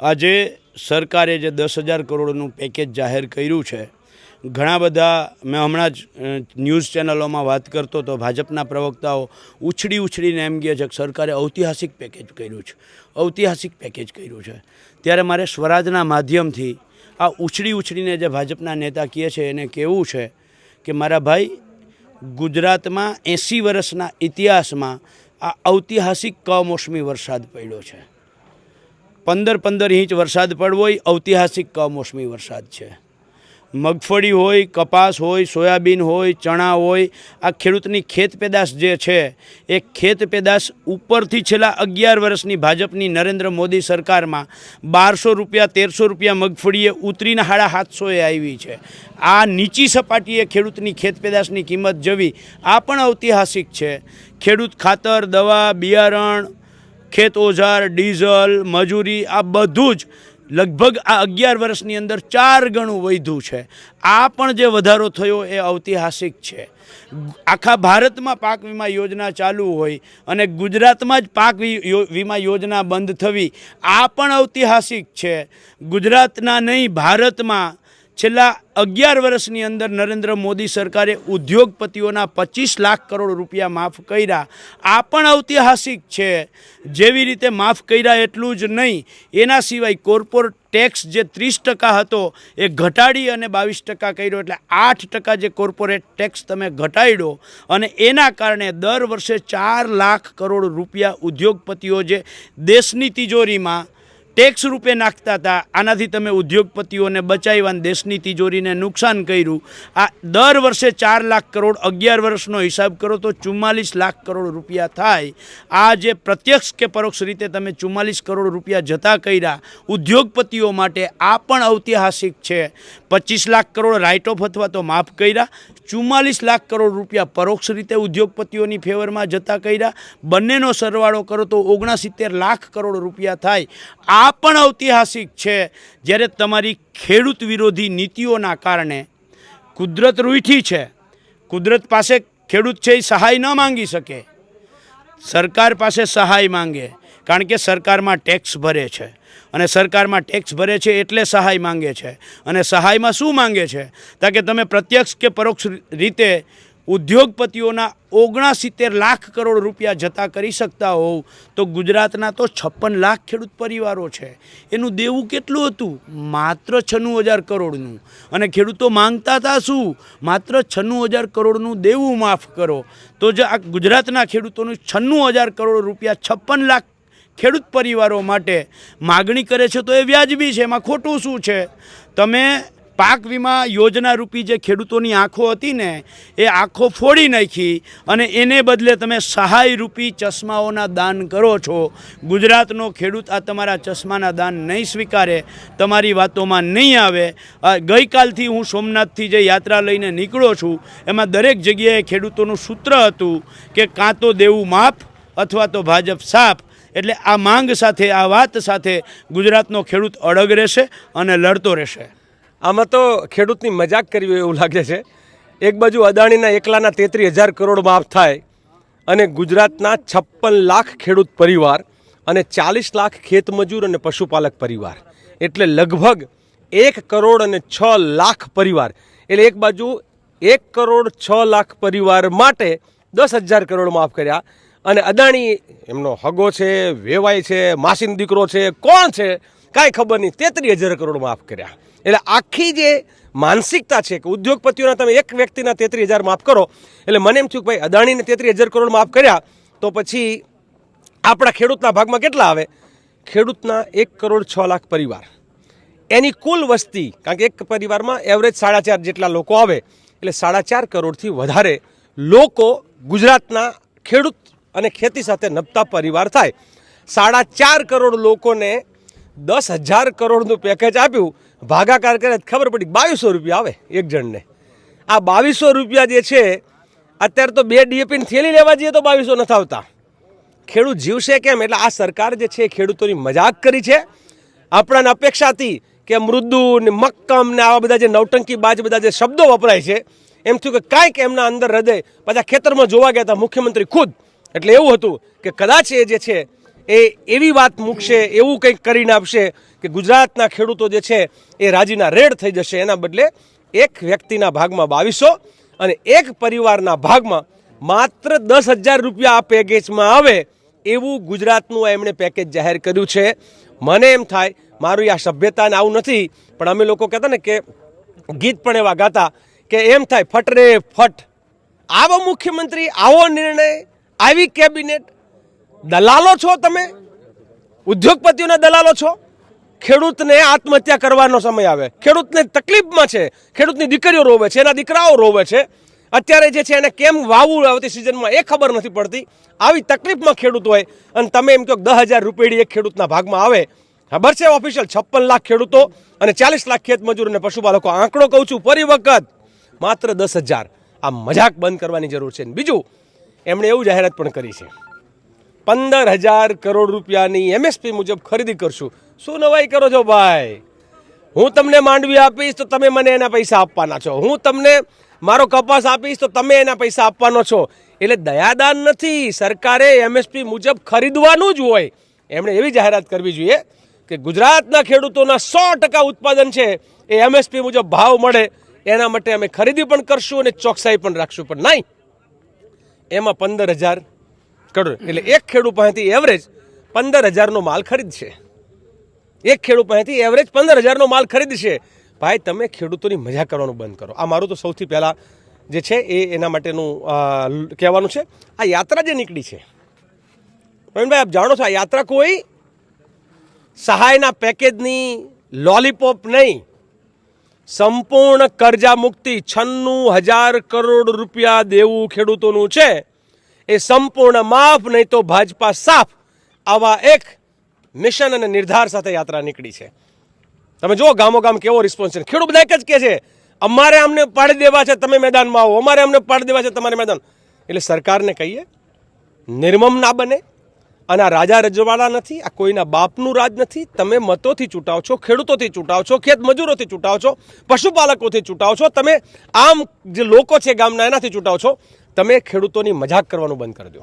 આજે સરકારે જે દસ હજાર કરોડનું પેકેજ જાહેર કર્યું છે, ઘણા બધા, મેં હમણાં જ ન્યૂઝ ચેનલોમાં વાત કરતો તો ભાજપના પ્રવક્તાઓ ઉછળી ઉછળીને એમ કહે છે કે સરકારે ઐતિહાસિક પેકેજ કર્યું છે, ઐતિહાસિક પેકેજ કર્યું છે. ત્યારે મારે સ્વરાજના માધ્યમથી આ ઉછળી ઉછળીને જે ભાજપના નેતા કહે છે એને કહેવું છે કે મારા ભાઈ, ગુજરાતમાં એંસી વર્ષના ઇતિહાસમાં આ ઐતિહાસિક કમોસમી વરસાદ પડ્યો છે. પંદર પંદર ઇંચ વરસાદ પડવો એ ઐતિહાસિક કમોસમી વરસાદ છે. મગફળી હોય, કપાસ હોય, સોયાબીન હોય, ચણા હોય, આ ખેડૂતની ખેત પેદાશ જે છે, એ ખેત પેદાશ ઉપરથી છેલ્લા અગિયાર વર્ષની ભાજપની નરેન્દ્ર મોદી સરકારમાં બારસો રૂપિયા, તેરસો રૂપિયા મગફળીએ ઉતરીને હાડા સાતસોએ આવી છે. આ નીચી સપાટીએ ખેડૂતની ખેત પેદાશની કિંમત જવી આ પણ ઐતિહાસિક છે. ખેડૂત ખાતર, દવા, બિયારણ ખેત ઓઝાર, ડીઝલ, મજૂરી, આ બધું જ લગભગ આ અગિયાર વર્ષની અંદર ચાર ગણું વધ્યું છે. આ પણ જે વધારો થયો એ ઐતિહાસિક છે. આખા ભારતમાં પાક વીમા યોજના ચાલુ હોય અને ગુજરાતમાં જ પાક વીમા યોજના બંધ થવી, આ પણ ઐતિહાસિક છે. ગુજરાતના નહીં, ભારતમાં છેલ્લા અગિયાર વર્ષની અંદર નરેન્દ્ર મોદી સરકારે ઉદ્યોગપતિઓના પચીસ લાખ કરોડ રૂપિયા માફ કર્યા. આ પણ ઐતિહાસિક છે. જેવી રીતે માફ કર્યા એટલું જ નહીં, એના સિવાય કોર્પોરેટ ટેક્સ જે ત્રીસ ટકા હતો, એ ઘટાડી અને બાવીસ ટકા કર્યો. એટલે આઠ ટકા જે કોર્પોરેટ ટેક્સ તમે ઘટાડ્યો અને એના કારણે દર વર્ષે ચાર લાખ કરોડ રૂપિયા ઉદ્યોગપતિઓ જે દેશની તિજોરીમાં ટેક્સ રૂપે નાખતા હતા. આનાથી તમે ઉદ્યોગપતિઓને બચાવ્યા દેશની તિજોરીને નુકસાન કર્યું. આ દર વર્ષે ચાર લાખ કરોડ અગિયાર વર્ષનો હિસાબ કરો તો ચુમ્માલીસ લાખ કરોડ રૂપિયા થાય. આ જે પ્રત્યક્ષ કે પરોક્ષ રીતે તમે ચુમ્માલીસ કરોડ રૂપિયા જતા કર્યા, ઉદ્યોગપતિઓ માટે આ પણ ઐતિહાસિક છે. પચીસ લાખ કરોડ રાઇટ ઓફ અથવા તો માફ કર્યા. ચુમ્માલીસ લાખ કરોડ રૂપિયા પરોક્ષ રીતે ઉદ્યોગપતિઓની ફેવરમાં જતા કર્યા. બંનેનો સરવાળો કરો તો ઓગણસિત્તેર લાખ કરોડ રૂપિયા થાય. આ પણ ઐતિહાસિક છે. જ્યારે તમારી ખેડૂત વિરોધી નીતિઓના કારણે કુદરત રૂઠી છે. કુદરત પાસે ખેડૂત છે એ સહાય ન માંગી શકે. સરકાર પાસે સહાય માંગે. કારણ કે સરકારમાં ટેક્સ ભરે છે. અને સરકારમાં ટેક્સ ભરે છે એટલે સહાય માંગે છે. અને સહાયમાં શું માંગે છે? તા કે તમે પ્રત્યક્ષ કે પરોક્ષ રીતે ઉદ્યોગપતિઓના ઓગણસિત્તેર લાખ કરોડ રૂપિયા જતા કરી શકતા હોવ, તો ગુજરાતના તો છપ્પન લાખ ખેડૂત પરિવારો છે. એનું દેવું કેટલું હતું? માત્ર છન્નું હજાર કરોડનું. અને ખેડૂતો માંગતા હતા શું? માત્ર છન્નું હજાર કરોડનું દેવું માફ કરો. તો જ આ ગુજરાતના ખેડૂતોનું છન્નું હજાર કરોડ રૂપિયા છપ્પન લાખ ખેડૂત પરિવારો માટે માગણી કરે છે તો એ વ્યાજબી છે, એમાં ખોટું શું છે? તમે પાક વીમા યોજના રૂપી જે ખેડૂતોની આંખો હતી ને, એ આંખો ફોડી નાખી અને એને બદલે તમે સહાય રૂપી ચશ્માઓના દાન કરો છો. ગુજરાતનો ખેડૂત આ તમારા ચશ્માના દાન નહીં સ્વીકારે, તમારી વાતોમાં નહીં આવે. ગઈકાલથી હું સોમનાથથી જે યાત્રા લઈને નીકળો છું, એમાં દરેક જગ્યાએ ખેડૂતોનું સૂત્ર હતું કે કાં તો દેવું માફ અથવા તો ભાજપ સાફ. એટલે આ માંગ સાથે, આ વાત સાથે ગુજરાતનો ખેડૂત અડગ રહેશે અને લડતો રહેશે. આમાં તો ખેડૂતની મજાક કરવી એવું લાગે છે. એક બાજુ અદાણીના એકલાના તેત્રીસ હજાર કરોડ માફ થાય અને ગુજરાતના છપ્પન લાખ ખેડૂત પરિવાર અને ચાલીસ લાખ ખેતમજૂર અને પશુપાલક પરિવાર. એટલે લગભગ એક કરોડ અને છ લાખ પરિવાર. એટલે એક બાજુ એક કરોડ છ લાખ પરિવાર માટે દસ હજાર કરોડ માફ કર્યા. અને અદાણી એમનો હગો છે વેવાય છે, માસીન દીકરો છે, કોણ છે, કાંઈ ખબર નહીં. તેત્રીસ હજાર કરોડ માફ કર્યા. એટલે આખી જે માનસિકતા છે કે ઉદ્યોગપતિઓના તમે એક વ્યક્તિના તેત્રીસ હજાર માફ કરો, એટલે મને એમ થયું કે ભાઈ, અદાણીને તેત્રીસ હજાર કરોડ માફ કર્યા, તો પછી આપણા ખેડૂતના ભાગમાં કેટલા આવે? ખેડૂતના એક કરોડ છ લાખ પરિવાર. એની કુલ વસ્તી, કારણ કે એક પરિવારમાં એવરેજ સાડા ચાર જેટલા લોકો આવે, એટલે સાડા ચાર કરોડથી વધારે લોકો ગુજરાતના ખેડૂત અને ખેતી સાથે નભતા પરિવાર થાય. સાડા ચાર કરોડ લોકોને દસ હજાર કરોડનું પેકેજ આપ્યું. ભાગાકાર કરે ખબર પડી બાવીસો રૂપિયા આવે એક જણને. આ બાવીસો રૂપિયા જે છે, અત્યારે તો બે ડીએપીની થેલી લેવા જઈએ તો બાવીસો નથી આવતા. ખેડૂત જીવશે કેમ? એટલે આ સરકાર જે છે, ખેડૂતોની મજાક કરી છે. આપણાને અપેક્ષા હતી કે મૃદુ ને મક્કમ ને આવા બધા જે નવટંકી બાજ બધા જે શબ્દો વપરાય છે, એમ થયું કે કાંઈક એમના અંદર હૃદય પાછા ખેતરમાં જોવા ગયા હતા મુખ્યમંત્રી ખુદ. એટલે એવું હતું કે કદાચ એ જે છે, એ એવી વાત મૂકશે, એવું કંઈક કરીને આપશે કે ગુજરાતના ખેડૂતો જે છે, એ રાજીના રેડ થઈ જશે. એના બદલે એક વ્યક્તિના ભાગમાં બાવીસો અને એક પરિવારના ભાગમાં માત્ર દસ હજાર રૂપિયા આ પેકેજમાં આવે એવું ગુજરાતનું એમણે પેકેજ જાહેર કર્યું છે. મને એમ થાય, મારું આ સભ્યતાને આવું નથી, પણ અમે લોકો કહેતા ને કે ગીત પણ એવા ગાતા કે એમ થાય, ફટ રે ફટ. આવો મુખ્યમંત્રી, આવો નિર્ણય. આવી કેબિનેટ દલાલો છો તમે? ઉદ્યોગપતિઓના દલાલો છો? ખેડૂતને આત્મહત્યા કરવાનો સમય આવે. ખેડૂતને તકલીફમાં છે. ખેડૂતની દીકરીઓ રોવે છે, એના દીકરાઓ રોવે છે. અત્યારે જે છે એને કેમ વાવવું આવતી સિઝનમાં એ ખબર નથી પડતી. આવી તકલીફમાં ખેડૂત હોય અને તમે એમ કહો દસ હજાર રૂપિયા એક ખેડૂતના ભાગમાં આવે. ખબર છે ઓફિશિયલ? છપ્પન લાખ ખેડૂતો અને ચાલીસ લાખ ખેત મજૂર અને પશુપાલકો. આંકડો કહું છું, ફરી વખત. માત્ર દસ હજાર. આ મજાક બંધ કરવાની જરૂર છે. બીજું એમણે એવું જાહેરાત પણ કરી છે. પંદર હજાર કરોડ રૂપિયાની એમએસપી મુજબ ખરીદી કરશું. શું નવાઈ કરો છો ભાઈ? હું તમને માંડવી આપીશ તો તમે મને એના પૈસા આપવાના છો. હું તમને મારો કપાસ આપીશ તો તમે એના પૈસા આપવાનો છો. એટલે દયાદાન નથી, સરકારે એમએસપી મુજબ ખરીદવાનું જ હોય. એમણે એવી જાહેરાત કરવી જોઈએ કે ગુજરાતના ખેડૂતોના સો ટકા ઉત્પાદન છે એ એમએસપી મુજબ ભાવ મળે. એના માટે અમે ખરીદી પણ કરશું અને ચોકસાઈ પણ રાખશું. પણ નહીં એમાં પંદર હજાર કરોડ. એટલે એક ખેડૂત પાસેથી એવરેજ પંદર હજારનો માલ ખરીદશે. એક ખેડૂત પાસેથી એવરેજ પંદર હજારનો માલ ખરીદશે. ભાઈ, તમે ખેડૂતોની મજા કરવાનું બંધ કરો. આ મારું તો સૌથી પહેલાં જે છે એ એના માટેનું કહેવાનું છે, આ યાત્રા જે નીકળી છે. પ્રવીણભાઈ, આપ જાણો છો આ યાત્રા કોઈ સહાયના પેકેજની લોલીપોપ નહીં. સંપૂર્ણ કરજા મુક્તિ છન્નું હજાર કરોડ રૂપિયા દેવું ખેડૂતોનું છે. એ સંપૂર્ણ માફ, નહીં તો ભાજપા સાફ આવા એક મિશન અને નિર્ધાર સાથે યાત્રા નીકળી છે. તમે જુઓ ગામો ગામ કેવો રિસ્પોન્સ છે. ખેડૂત બધા એક જ કહે છે, અમારે અમને પાડી દેવા છે, તમે મેદાનમાં આવો. અમારે અમને પાડી દેવા છે, તમારે મેદાન એટલે સરકારને કહીએ, નિર્મમ ના બને. અને આ રાજા રજવાડા નથી, આ કોઈના બાપનું રાજ નથી. તમે મતોથી ચૂંટાવ છો, ખેડૂતોથી ચૂંટાવ છો, ખેત મજૂરોથી ચૂંટાવ છો, પશુપાલકોથી ચૂંટાવ છો, તમે આમ જે લોકો છે ગામના, એનાથી ચૂંટાવ છો. તમે ખેડૂતોની મજાક કરવાનું બંધ કરી દો.